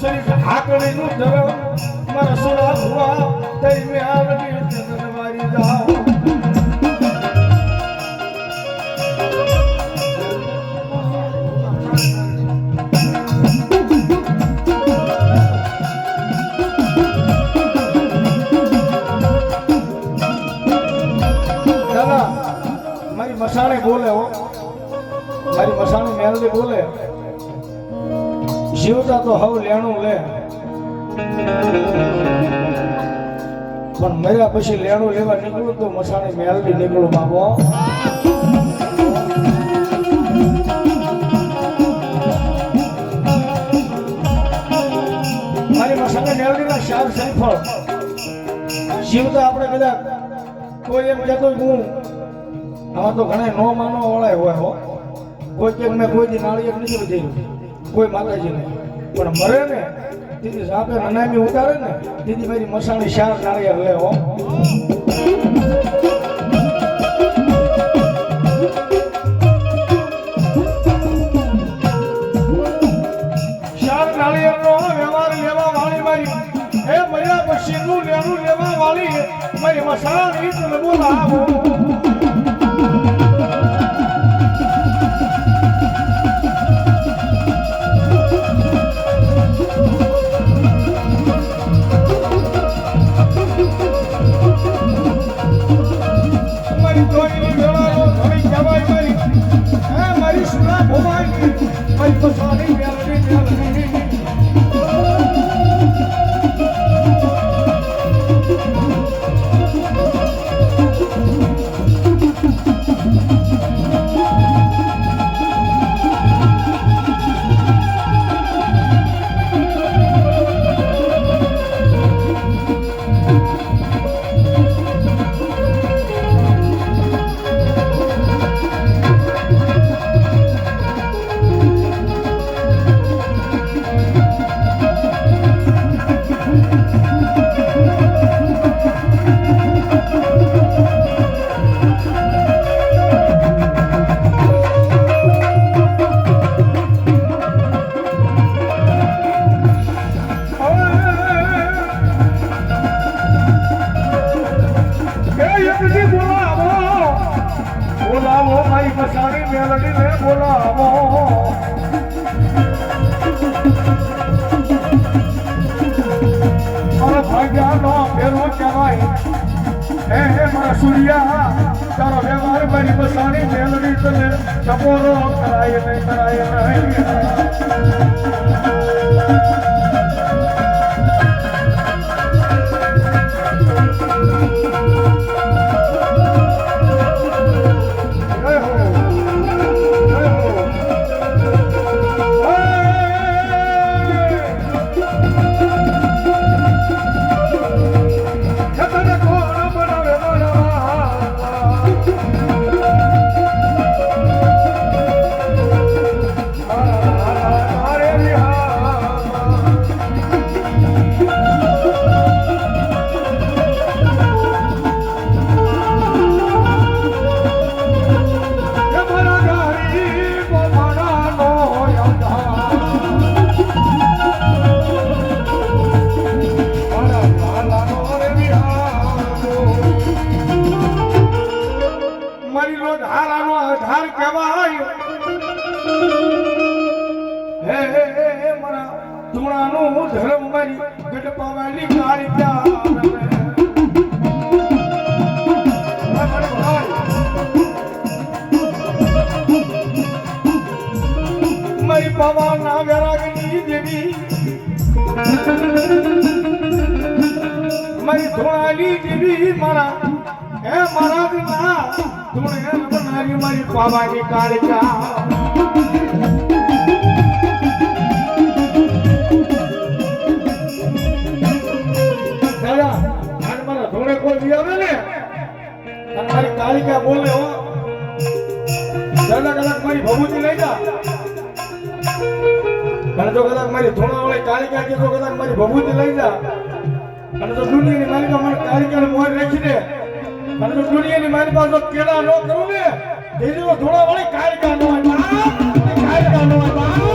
શરીર ઢાકણી નું ધરમ મારા સોના ભુવા તઈ મેલડી તને મારી જા મારી મસાણે બોલે હો. મારી મસાણી મેલડી બોલે. જીવતા તો હવ લેણું લે. પણ મર્યા પછી લેણું લેવા નીકળું તો મસાણી મેલવી નીકળું, બાબો. મારી મસાણી મેલડીના શાર સંફળ. જીવતા આપણે કદાચ કોઈ એમ કહેતો હું, આમાં તો ઘણા નો માનવા વાળા હોય હો. કોઈ કે મેં કોઈ દી નાળિયેર નથી વધેલું કોઈ માતાજી નહીં. પણ મરે ને દીદી સાપે અનામી ઉતારે ને દીદી મારી મસાણી શાર નાળિયેર લે હો. શાર નાળિયેર નો વ્યવહાર લેવા વાળી મારી. હે મર્યા પછી નું લેવા વાળી મારી મસાણી બોલાવો સૂર્યા તારો વ્યવહાર મારી મસાણી મેલડી તને. ટપોરો કરાય નહીં કરાય નહીં. મારી લો ધારાનો આધાર કહેવાય. હે હે હે હે, મારા ધર્મ મારી ગઢપાવાલી પ્યાર મારી પવાના વેરાગની દેવી. મારી ધોળાલી દેવી મારા, હે, મારા વિના. ધૂણે બનાવી મારી પાવાની કાળકા મારા કાળિકા બોલે હો. દાદા કલાક મારી ભભૂતિ લઈ જા અને જો કદાચ મારી ધોણાવાળી કાળિકા કે જો કદાચ મારી ભભૂતિ લઈ જા. અને જો દુનિયાની મારી પાસે મને મોર રાખી દે. જો દુનિયાની મારી પાસે કેળા ન કરું ને તેથી તો ધોણાવાળી કાળિકા નો બાપ! કાળિકા ન હોય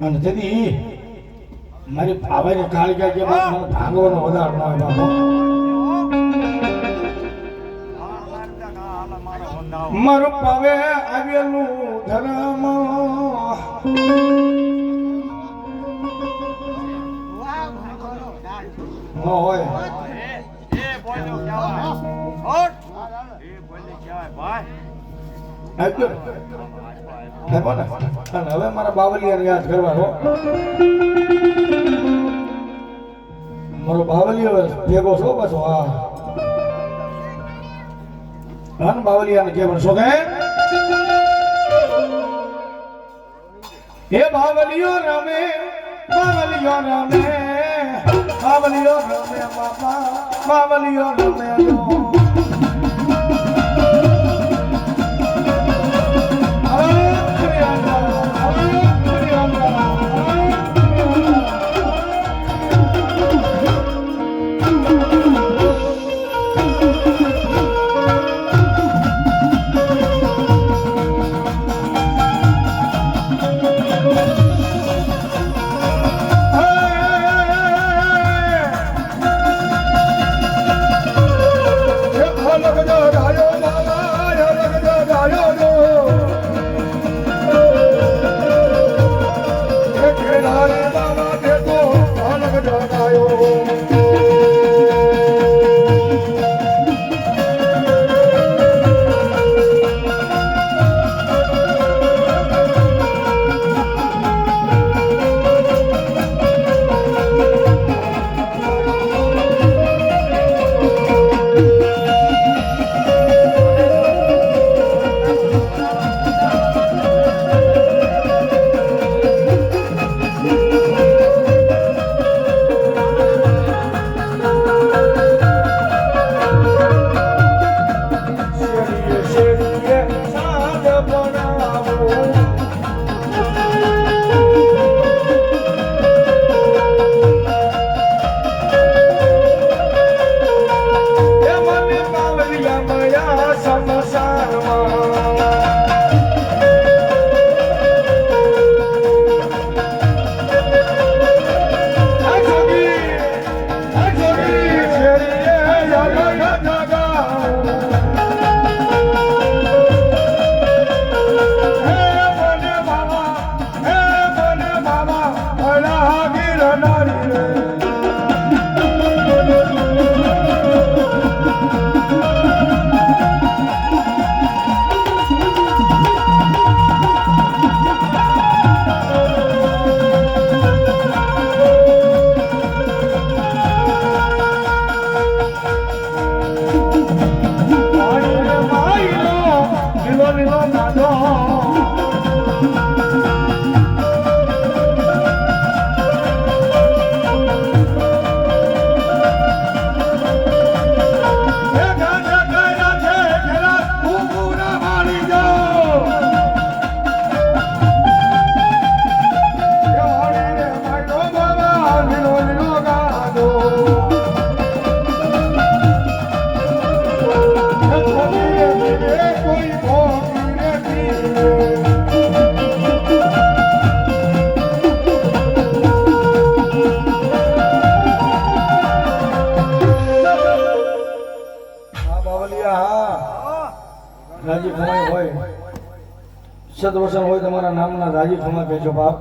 અને તેથી મારી ભાવાની કાળિકા કે મને ભાગવાનો વધારે ન હોય મારું પાવે આવેલું ધર્મ. હોય. આપ્યો ને અને હવે મારા બાવલિયાને યાદ કરવાનો. મારો બાવલિયો ભેગો છો પાછો, હા. હા ને બાવલિયાને કે પણ શું કે એ બાવલિયો રમે બાવલિયો રમે બાવલિયો રમે બાપા, બાવલિયો રમે લો રાજી ખમાઈ હોય. સદવસન હોય તમારા નામના રાજી ખમા કહેજો બાપ.